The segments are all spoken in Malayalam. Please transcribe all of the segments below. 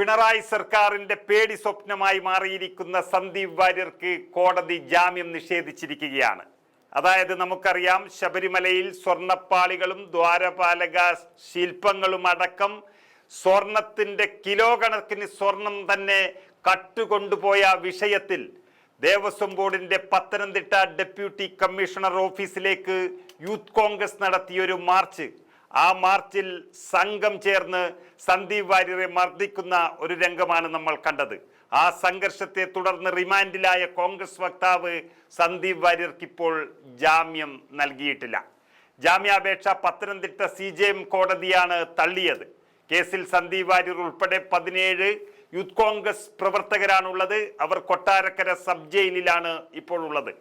പിണറായി സർക്കാരിന്റെ പേടി സ്വപ്നമായി മാറിയിരിക്കുന്ന സന്ദീപ് വാര്യർക്ക് കോടതി ജാമ്യം നിഷേധിച്ചിരിക്കുകയാണ്. അതായത് നമുക്കറിയാം ശബരിമലയിൽ സ്വർണപ്പാളികളും ദ്വാരപാലക ശില്പങ്ങളും അടക്കം സ്വർണത്തിന്റെ കിലോ കണക്കിന് സ്വർണം തന്നെ കട്ടുകൊണ്ടുപോയ വിഷയത്തിൽ ദേവസ്വം ബോർഡിന്റെ പത്തനംതിട്ട ഡെപ്യൂട്ടി കമ്മീഷണർ ഓഫീസിലേക്ക് യൂത്ത് കോൺഗ്രസ് നടത്തിയൊരു മാർച്ച് ആ മാർച്ചിൽ സംഘം ചേർന്ന് സന്ദീപ് വാര്യരെ മർദ്ദിക്കുന്ന ഒരു രംഗമാണ് നമ്മൾ കണ്ടത്. ആ സംഘർഷത്തെ തുടർന്ന് റിമാൻഡിലായ കോൺഗ്രസ് വക്താവ് സന്ദീപ് വാര്യർക്ക് ഇപ്പോൾ ജാമ്യം നൽകിയിട്ടില്ല. ജാമ്യാപേക്ഷ പത്തനംതിട്ട സി ജെ എം കോടതിയാണ് തള്ളിയത്. കേസിൽ സന്ദീപ് വാര്യർ ഉൾപ്പെടെ പതിനേഴ് യൂത്ത് കോൺഗ്രസ് പ്രവർത്തകരാണുള്ളത്. അവർ കൊട്ടാരക്കര സബ് ജയിലിലാണ് ഇപ്പോൾ ഉള്ളത്.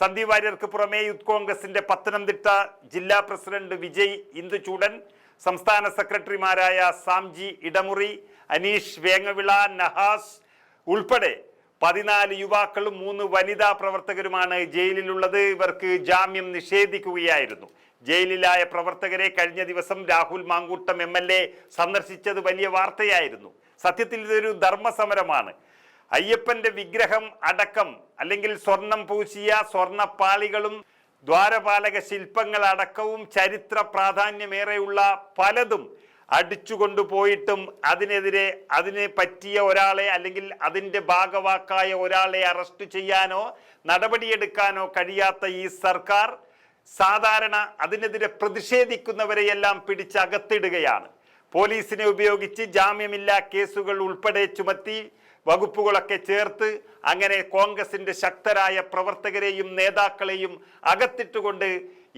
സന്ദീപ് വാര്യർക്ക് പുറമെ യൂത്ത് കോൺഗ്രസിന്റെ പത്തനംതിട്ട ജില്ലാ പ്രസിഡന്റ് വിജയ് ഇന്ദുചൂടൻ സംസ്ഥാന സെക്രട്ടറിമാരായ സാംജി ഇടമുറി അനീഷ് വേങ്ങവിള നഹാസ് ഉൾപ്പെടെ പതിനാല് യുവാക്കളും മൂന്ന് വനിതാ പ്രവർത്തകരുമാണ് ജയിലിലുള്ളത്. ഇവർക്ക് ജാമ്യം നിഷേധിക്കുകയായിരുന്നു. ജയിലിലായ പ്രവർത്തകരെ കഴിഞ്ഞ ദിവസം രാഹുൽ മാങ്കൂട്ടം എം സന്ദർശിച്ചത് വലിയ വാർത്തയായിരുന്നു. സത്യത്തിൽ ഇതൊരു ധർമ്മസമരമാണ്. അയ്യപ്പന്റെ വിഗ്രഹം അടക്കം അല്ലെങ്കിൽ സ്വർണം പൂശിയ സ്വർണപ്പാളികളും ദ്വാരപാലക ശില്പങ്ങൾ അടക്കവും ചരിത്ര പ്രാധാന്യമേറെയുള്ള പലതും അടിച്ചുകൊണ്ടുപോയിട്ടും അതിനെതിരെ അതിനെ പറ്റിയ ഒരാളെ അല്ലെങ്കിൽ അതിന്റെ ഭാഗവാക്കായ ഒരാളെ അറസ്റ്റ് ചെയ്യാനോ നടപടിയെടുക്കാനോ കഴിയാത്ത ഈ സർക്കാർ സാധാരണ അതിനെതിരെ പ്രതിഷേധിക്കുന്നവരെയെല്ലാം പിടിച്ചകത്തിടുകയാണ്. പോലീസിനെ ഉപയോഗിച്ച് ജാമ്യമില്ലാ കേസുകൾ ഉൾപ്പെടെ ചുമത്തി വകുപ്പുകളൊക്കെ ചേർത്ത് അങ്ങനെ കോൺഗ്രസിന്റെ ശക്തരായ പ്രവർത്തകരെയും നേതാക്കളെയും അകത്തിട്ടുകൊണ്ട്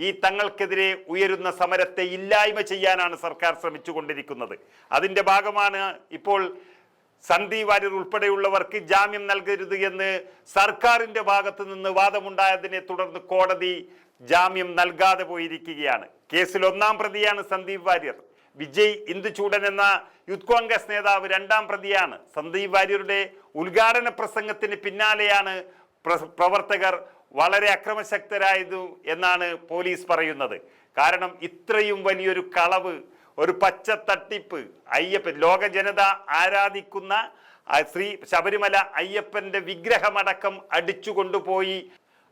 ഈ തങ്ങൾക്കെതിരെ ഉയരുന്ന സമരത്തെ ഇല്ലായ്മ ചെയ്യാനാണ് സർക്കാർ ശ്രമിച്ചുകൊണ്ടിരിക്കുന്നത്. അതിന്റെ ഭാഗമാണ് ഇപ്പോൾ സന്ദീപ് വാര്യർ ഉൾപ്പെടെയുള്ളവർക്ക് ജാമ്യം നൽകരുത് എന്ന് സർക്കാരിന്റെ ഭാഗത്തു നിന്ന് വാദമുണ്ടായതിനെ തുടർന്ന് കോടതി ജാമ്യം നൽകാതെ പോയിരിക്കുകയാണ്. കേസിൽ ഒന്നാം പ്രതിയാണ് സന്ദീപ് വാര്യർ. വിജയ് ഇന്ദുചൂടൻ എന്ന യൂത്ത് കോൺഗ്രസ് നേതാവ് രണ്ടാം പ്രതിയാണ്. സന്ദീപ് വാര്യരുടെ ഉദ്ഘാടന പ്രസംഗത്തിന് പിന്നാലെയാണ് പ്ര- പ്രവർത്തകർ വളരെ അക്രമശക്തരായതു എന്നാണ് പോലീസ് പറയുന്നത്. കാരണം ഇത്രയും വലിയൊരു കളവ് ഒരു പച്ച തട്ടിപ്പ് അയ്യപ്പൻ ലോക ജനത ആരാധിക്കുന്ന ശ്രീ ശബരിമല അയ്യപ്പന്റെ വിഗ്രഹമടക്കം അടിച്ചു കൊണ്ടുപോയി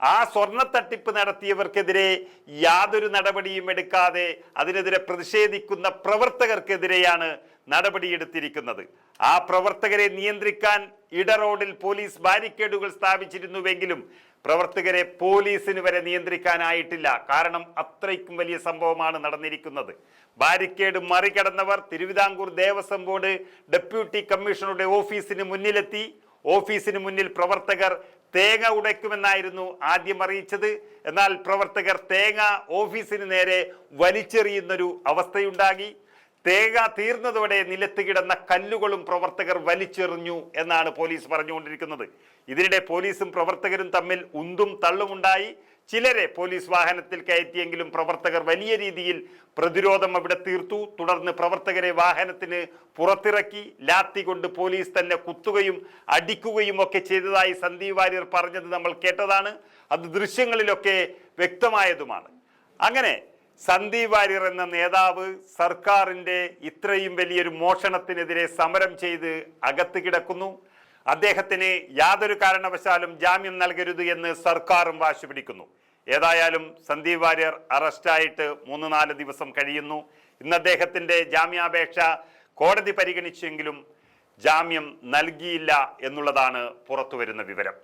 ആ സ്വർണ തട്ടിപ്പ് നടത്തിയവർക്കെതിരെ യാതൊരു നടപടിയും എടുക്കാതെ അതിനെതിരെ പ്രതിഷേധിക്കുന്ന പ്രവർത്തകർക്കെതിരെയാണ് നടപടിയെടുത്തിരിക്കുന്നത്. ആ പ്രവർത്തകരെ നിയന്ത്രിക്കാൻ ഇട റോഡിൽ പോലീസ് ബാരിക്കേഡുകൾ സ്ഥാപിച്ചിരുന്നുവെങ്കിലും പ്രവർത്തകരെ പോലീസിന് വരെ നിയന്ത്രിക്കാനായിട്ടില്ല. കാരണം അത്രയ്ക്കും വലിയ സംഭവമാണ് നടന്നിരിക്കുന്നത്. ബാരിക്കേഡ് മറികടന്നവർ തിരുവിതാംകൂർ ദേവസ്വം ബോർഡ് ഡെപ്യൂട്ടി കമ്മീഷണറുടെ ഓഫീസിന് മുന്നിലെത്തി. ഓഫീസിന് മുന്നിൽ പ്രവർത്തകർ തേങ്ങ ഉടയ്ക്കുമെന്നായിരുന്നു ആദ്യം അറിയിച്ചത്. എന്നാൽ പ്രവർത്തകർ തേങ്ങ ഓഫീസിന് നേരെ വലിച്ചെറിയുന്നൊരു അവസ്ഥയുണ്ടാകി. തേങ്ങ തീർന്നതോടെ നിലത്ത് കിടന്ന കല്ലുകളും പ്രവർത്തകർ വലിച്ചെറിഞ്ഞു എന്നാണ് പോലീസ് പറഞ്ഞുകൊണ്ടിരിക്കുന്നത്. ഇതിനിടെ പോലീസും പ്രവർത്തകരും തമ്മിൽ ഉന്തും തള്ളുമുണ്ടായി. ചിലരെ പോലീസ് വാഹനത്തിൽ കയറ്റിയെങ്കിലും പ്രവർത്തകർ വലിയ രീതിയിൽ പ്രതിരോധം അവിടെ തീർത്തു. തുടർന്ന് പ്രവർത്തകരെ വാഹനത്തിന് പുറത്തിറക്കി ലാത്തി കൊണ്ട് പോലീസ് തന്നെ കുത്തുകയും അടിക്കുകയും ഒക്കെ ചെയ്തതായി സന്ദീപ് വാര്യർ പറഞ്ഞത് നമ്മൾ കേട്ടതാണ്. അത് ദൃശ്യങ്ങളിലൊക്കെ വ്യക്തമായതുമാണ്. അങ്ങനെ സന്ദീപ് വാര്യർ എന്ന നേതാവ് സർക്കാരിന്റെ ഇത്രയും വലിയൊരു മോഷണത്തിനെതിരെ സമരം ചെയ്ത് അകത്ത് കിടക്കുന്നു. അദ്ദേഹത്തിന് യാതൊരു കാരണവശാലും ജാമ്യം നൽകരുത് എന്ന് സർക്കാരും വാശി പിടിക്കുന്നു ഏതായാലും സന്ദീപ് വാര്യർ അറസ്റ്റായിട്ട് മൂന്ന് നാല് ദിവസം കഴിയുന്നു. ഇന്ന് അദ്ദേഹത്തിന്റെ ജാമ്യാപേക്ഷ കോടതി പരിഗണിച്ചെങ്കിലും ജാമ്യം നൽകിയില്ല എന്നുള്ളതാണ് പുറത്തുവരുന്ന വിവരം.